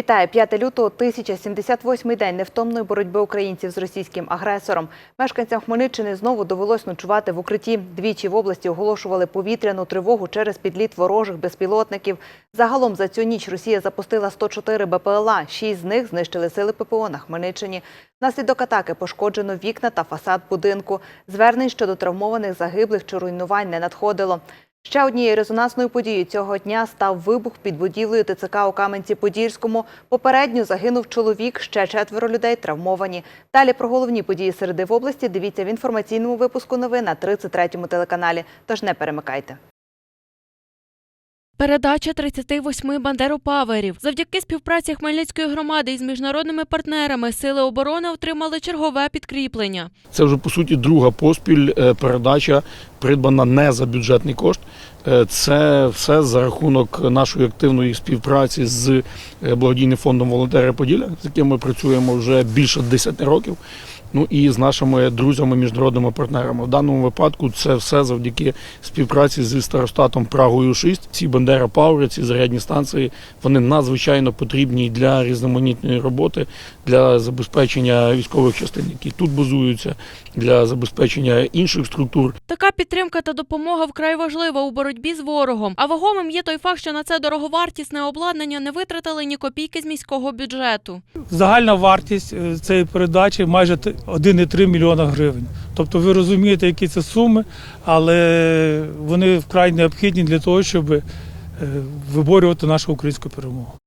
Вітаю 5 лютого, 1078-й день невтомної боротьби українців з російським агресором. Мешканцям Хмельниччини знову довелось ночувати в укритті. Двічі в області оголошували повітряну тривогу через підліт ворожих безпілотників. Загалом за цю ніч Росія запустила 104 БПЛА. Шість з них знищили сили ППО на Хмельниччині. Внаслідок атаки пошкоджено вікна та фасад будинку. Звернень щодо травмованих загиблих чи руйнувань не надходило. Ще однією резонансною подією цього дня став вибух під будівлею ТЦК у Кам'янці-Подільському. Попередньо загинув чоловік, ще четверо людей травмовані. Далі про головні події середи в області дивіться в інформаційному випуску новин на 33-му телеканалі. Тож не перемикайте. Передача 38 бандеропаверів. Завдяки співпраці Хмельницької громади із міжнародними партнерами сили оборони отримали чергове підкріплення. Це вже по суті друга поспіль е, передача, придбана не за бюджетний кошт. Е, Це все за рахунок нашої активної співпраці з е, благодійним фондом Волонтери Поділля, з яким ми працюємо вже більше 10 років. Ну і з нашими друзями, міжнародними партнерами. В даному випадку це все завдяки співпраці зі старостатом Прагою 6. Ці Бандера Паури, ці зарядні станції, вони надзвичайно потрібні для різноманітної роботи, для забезпечення військових частин, які тут базуються, для забезпечення інших структур. Така підтримка та допомога вкрай важлива у боротьбі з ворогом. А вагомим є той факт, що на це дороговартісне обладнання не витратили ні копійки з міського бюджету. Загальна вартість е, цієї передачі майже 1,3 мільйона гривень. Тобто ви розумієте, які це суми, але вони вкрай необхідні для того, щоб е, виборювати нашу українську перемогу.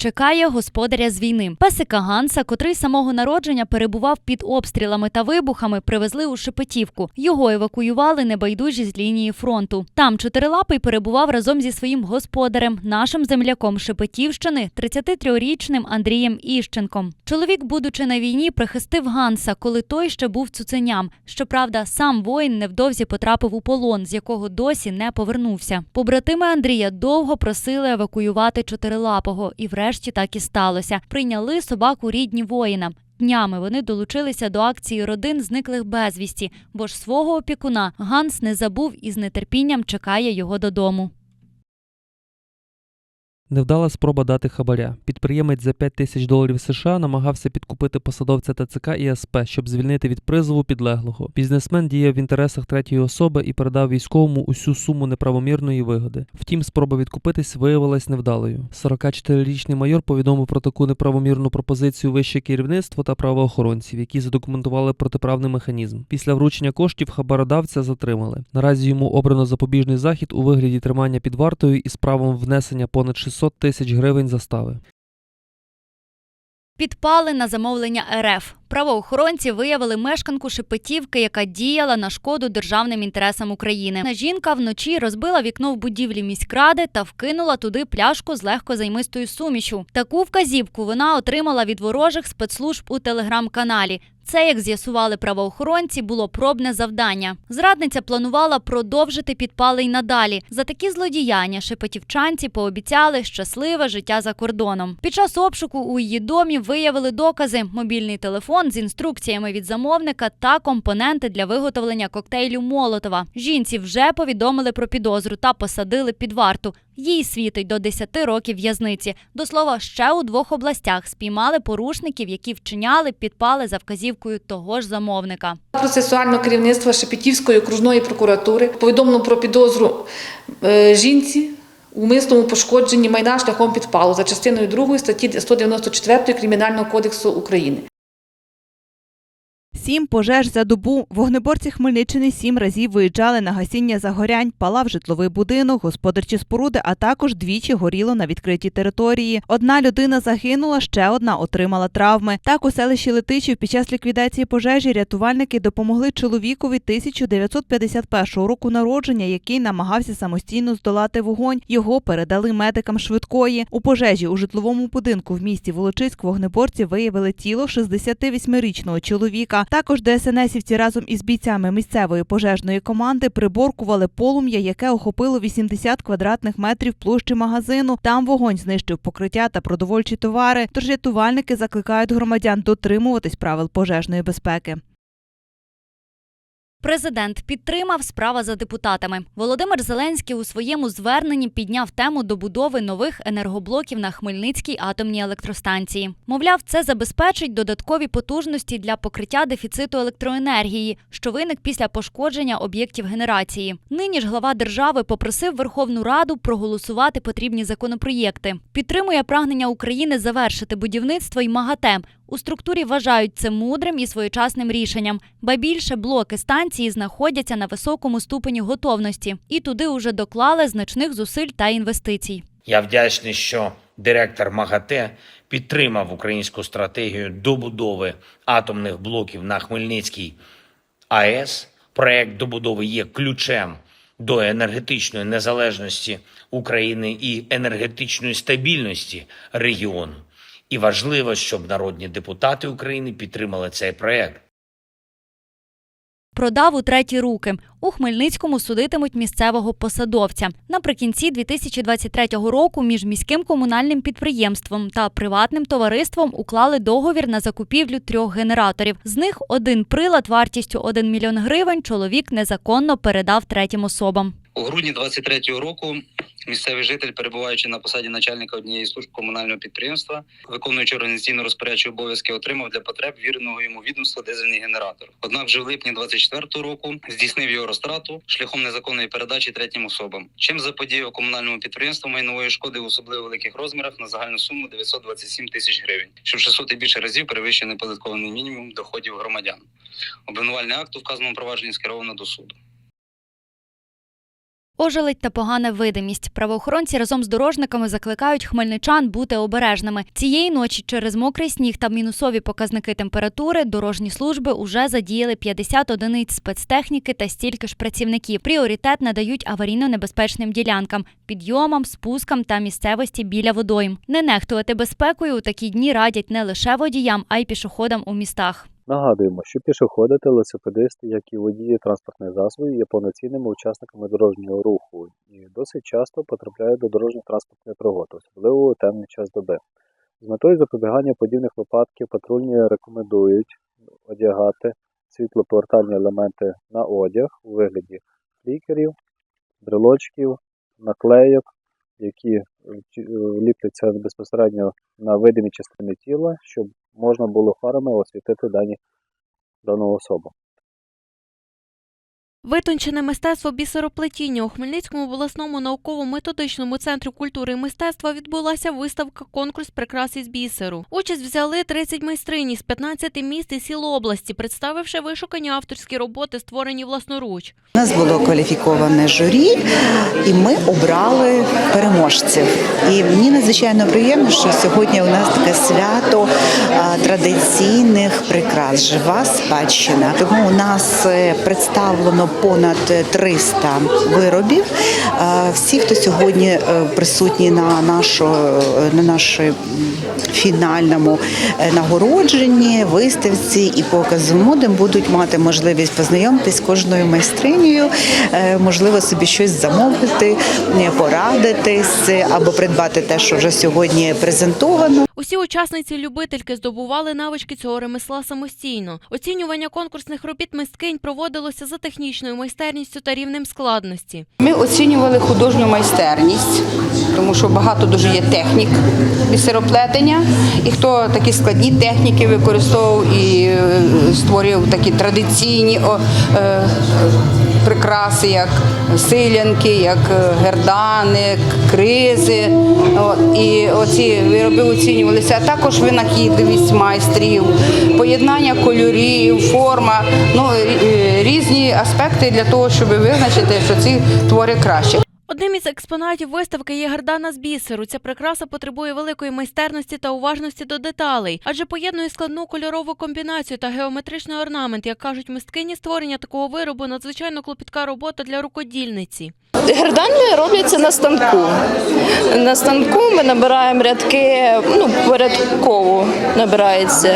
Чекає господаря з війни. Песика Ганса, котрий самого народження перебував під обстрілами та вибухами, привезли у Шепетівку. Його евакуювали небайдужі з лінії фронту. Там чотирилапий перебував разом зі своїм господарем, нашим земляком Шепетівщини, 33-річним Андрієм Іщенком. Чоловік, будучи на війні, прихистив Ганса, коли той ще був цуценям. Щоправда, сам воїн невдовзі потрапив у полон, з якого досі не повернувся. Побратими Андрія довго просили евакуювати чотирилапого, і врешті так і сталося. Прийняли собаку рідні воїна. Днями вони долучилися до акції родин зниклих безвісті, бо ж свого опікуна Ганс не забув і з нетерпінням чекає його додому. Невдала спроба дати хабаря. Підприємець за 5 тисяч доларів США намагався підкупити посадовця ТЦК і СП, щоб звільнити від призову підлеглого. Бізнесмен діяв в інтересах третьої особи і передав військовому усю суму неправомірної вигоди. Втім, спроба відкупитись виявилась невдалою. 44-річний майор повідомив про таку неправомірну пропозицію вище керівництво та правоохоронців, які задокументували протиправний механізм. Після вручення коштів хабародавця затримали. Наразі йому обрано запобіжний захід у вигляді тримання під вартою із правом внесення понад 600 тисяч гривень застави. Підпали на замовлення РФ. Правоохоронці виявили мешканку Шепетівки, яка діяла на шкоду державним інтересам України. Жінка вночі розбила вікно в будівлі міськради та вкинула туди пляшку з легкозаймистою сумішю. Таку вказівку вона отримала від ворожих спецслужб у телеграм-каналі. Це, як з'ясували правоохоронці, було пробне завдання. Зрадниця планувала продовжити підпали й надалі. За такі злодіяння шепетівчанці пообіцяли щасливе життя за кордоном. Під час обшуку у її домі виявили докази: мобільний телефон з інструкціями від замовника та компоненти для виготовлення коктейлю Молотова. Жінці вже повідомили про підозру та посадили під варту. Їй світить до 10 років в'язниці. До слова, ще у двох областях спіймали порушників, які вчиняли підпали за вказівкою того ж замовника. Процесуального керівництва Шепетівської окружної прокуратури повідомлено про підозру е, жінці у мисному пошкодженні майна шляхом підпалу за частиною 2 статті 194 Кримінального кодексу України. Сім пожеж за добу. Вогнеборці Хмельниччини сім разів виїжджали на гасіння загорянь, палав житловий будинок, господарчі споруди, а також двічі горіло на відкритій території. Одна людина загинула, ще одна отримала травми. Так у селищі Летичів під час ліквідації пожежі рятувальники допомогли чоловікові 1951 року народження, який намагався самостійно здолати вогонь. Його передали медикам швидкої. У пожежі у житловому будинку в місті Волочиськ вогнеборці виявили тіло 68-річного чоловіка. Також ДСНСівці разом із бійцями місцевої пожежної команди приборкували полум'я, яке охопило 80 квадратних метрів площі магазину. Там вогонь знищив покриття та продовольчі товари. Тож рятувальники закликають громадян дотримуватись правил пожежної безпеки. Президент підтримав справа за депутатами. Володимир Зеленський у своєму зверненні підняв тему добудови нових енергоблоків на Хмельницькій атомній електростанції. Мовляв, це забезпечить додаткові потужності для покриття дефіциту електроенергії, що виник після пошкодження об'єктів генерації. Нині ж глава держави попросив Верховну Раду проголосувати потрібні законопроєкти. Підтримує прагнення України завершити будівництво й МАГАТЕ. У структурі вважають це мудрим і своєчасним рішенням, ба більше блоки станції знаходяться на високому ступені готовності, і туди уже доклали значних зусиль та інвестицій. Я вдячний, що директор МАГАТЕ підтримав українську стратегію добудови атомних блоків на Хмельницькій АЕС. Проект добудови є ключем до енергетичної незалежності України і енергетичної стабільності регіону. І важливо, щоб народні депутати України підтримали цей проект. Продав у треті руки. У Хмельницькому судитимуть місцевого посадовця. Наприкінці 2023 року між міським комунальним підприємством та приватним товариством уклали договір на закупівлю трьох генераторів. З них один прилад вартістю 1 мільйон гривень чоловік незаконно передав третім особам. У грудні 23-го року місцевий житель, перебуваючи на посаді начальника однієї служб комунального підприємства, виконуючи організаційно розпорядчі обов'язки, отримав для потреб віреного йому відомства дизельний генератор. Однак, вже в липні 24-го року здійснив його розтрату шляхом незаконної передачі третім особам, чим заподіяв комунальному підприємству майнової шкоди в особливо великих розмірах на загальну суму 927 тисяч гривень, що в 600 і більше разів перевищує неподаткований мінімум доходів громадян. Обвинувальний акт у вказаному провадженні скеровано до суду. Ожеледь та погана видимість. Правоохоронці разом з дорожниками закликають хмельничан бути обережними. Цієї ночі через мокрий сніг та мінусові показники температури дорожні служби уже задіяли 50 одиниць спецтехніки та стільки ж працівників. Пріоритет надають аварійно-небезпечним ділянкам, підйомам, спускам та місцевості біля водойм. Не нехтувати безпекою у такі дні радять не лише водіям, а й пішоходам у містах. Нагадуємо, що пішоходи та велосипедисти, як і водії транспортних засобів, є повноцінними учасниками дорожнього руху і досить часто потрапляють до дорожньо-транспортних пригод, особливо у темний час доби. З метою запобігання подібних випадків патрульні рекомендують одягати світлоповертальні елементи на одяг у вигляді флікерів, брелочків, наклейок, які е, ліпляться безпосередньо на видимі частини тіла, щоб можна було фарами освітити дані дану особу. Витончене мистецтво бісероплетіння у Хмельницькому обласному науково-методичному центрі культури і мистецтва відбулася виставка конкурс прикрас із бісеру. Участь взяли 30 майстрині з 15 міст і сіл області, представивши вишукані авторські роботи, створені власноруч. У нас було кваліфіковане журі, і ми обрали переможців. І мені надзвичайно приємно, що сьогодні у нас таке свято традиційних прикрас, жива спадщина. Тому у нас е, представлено понад 300 виробів. Всі, хто сьогодні е, присутні на нашому на нашій фінальному е, нагородженні, виставці і показу моди будуть мати можливість познайомитись з кожною майстринею, е, можливо, собі щось замовити, е, порадитись е, або придбати те, що вже сьогодні презентовано. Усі учасниці-любительки здобували навички цього ремесла самостійно. Оцінювання конкурсних робіт мисткинь проводилося за технічною майстерністю та рівнем складності. Ми оцінювали художню майстерність, тому що багато дуже є технік бісероплетення, і хто такі складні техніки використовував і е, створював такі традиційні е, прикраси, як силянки, як е, гердани, кризи. От, і оці вироби оцінювалися, а також винахідливість майстрів, поєднання кольорів, форма, ну різні аспекти для того, щоб визначити, що ці твори краще. Одним із експонатів виставки є гардана з бісеру. Ця прикраса потребує великої майстерності та уважності до деталей, адже поєднує складну кольорову комбінацію та геометричний орнамент. Як кажуть мисткині, створення такого виробу надзвичайно клопітка робота для рукодільниці. Гердани робляться на станку. На станку ми набираємо рядки, ну, порядково набирається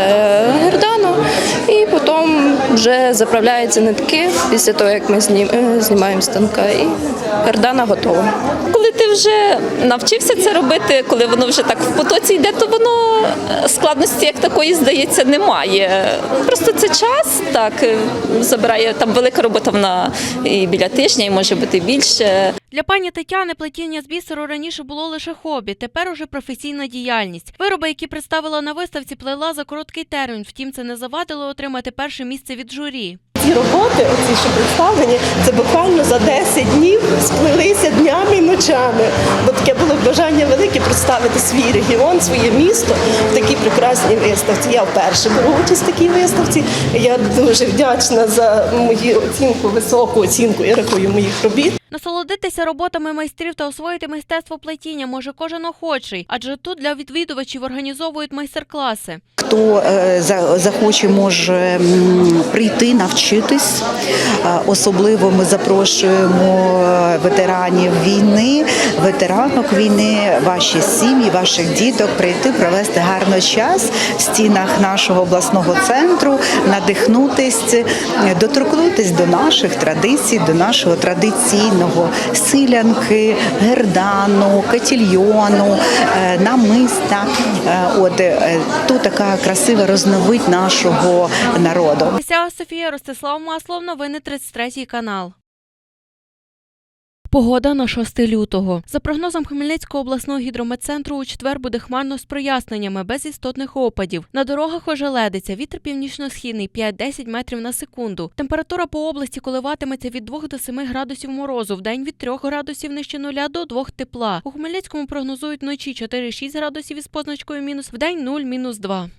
гердану, годину, і потім вже заправляються нитки після того, як ми знім- е, знімаємо станка, і гардана готова. Коли ти вже навчився це робити, коли воно вже так в потоці йде, то воно е, складності як такої здається немає. Просто це час так е, забирає там велика робота. Вона і біля тижня, і може бути більше. Для пані Тетяни плетіння з бісеру раніше було лише хобі, тепер уже професійна діяльність. Вироби, які представила на виставці, плела за короткий термін. Втім, це не завадило отримати перше місце від журі. Ці роботи, оці що представлені, це буквально за 10 днів сплелися днями і ночами. Бо таке було бажання велике представити свій регіон, своє місто в такій прекрасній виставці. Я вперше беру участь в такій виставці. Я дуже вдячна за мою оцінку, високу оцінку і рахую моїх робіт. Насолодитися роботами майстрів та освоїти мистецтво плетіння може кожен охочий, адже тут для відвідувачів організовують майстер-класи. Хто е, за- захоче, може прийти навчитись. Особливо ми запрошуємо е, ветеранів війни, ветеранок війни, ваші сім'ї, ваших діток прийти, провести гарно час в стінах нашого обласного центру, надихнутись, е, доторкнутись до наших традицій, до нашого традиційного силянки, гердану, катільйону, е, намиста. Е, От е, тут така красива розновидь нашого народу. Софія Ростислав Маслов, новини 33 канал. Погода на 6 лютого. За прогнозом Хмельницького обласного гідрометцентру, у четвер буде хмарно з проясненнями, без істотних опадів. На дорогах ожеледиться, вітер північно-східний 5-10 метрів на секунду. Температура по області коливатиметься від 2 до 7 градусів морозу, вдень від 3 градусів нижче нуля до 2 тепла. У Хмельницькому прогнозують вночі 4-6 градусів із позначкою мінус, вдень 0 мінус 2.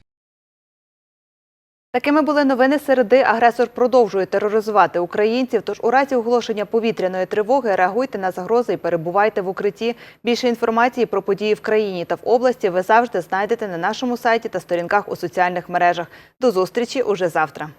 Такими були новини середи. Агресор продовжує тероризувати українців. Тож у разі оголошення повітряної тривоги реагуйте на загрози і перебувайте в укритті. Більше інформації про події в країні та в області ви завжди знайдете на нашому сайті та сторінках у соціальних мережах. До зустрічі уже завтра.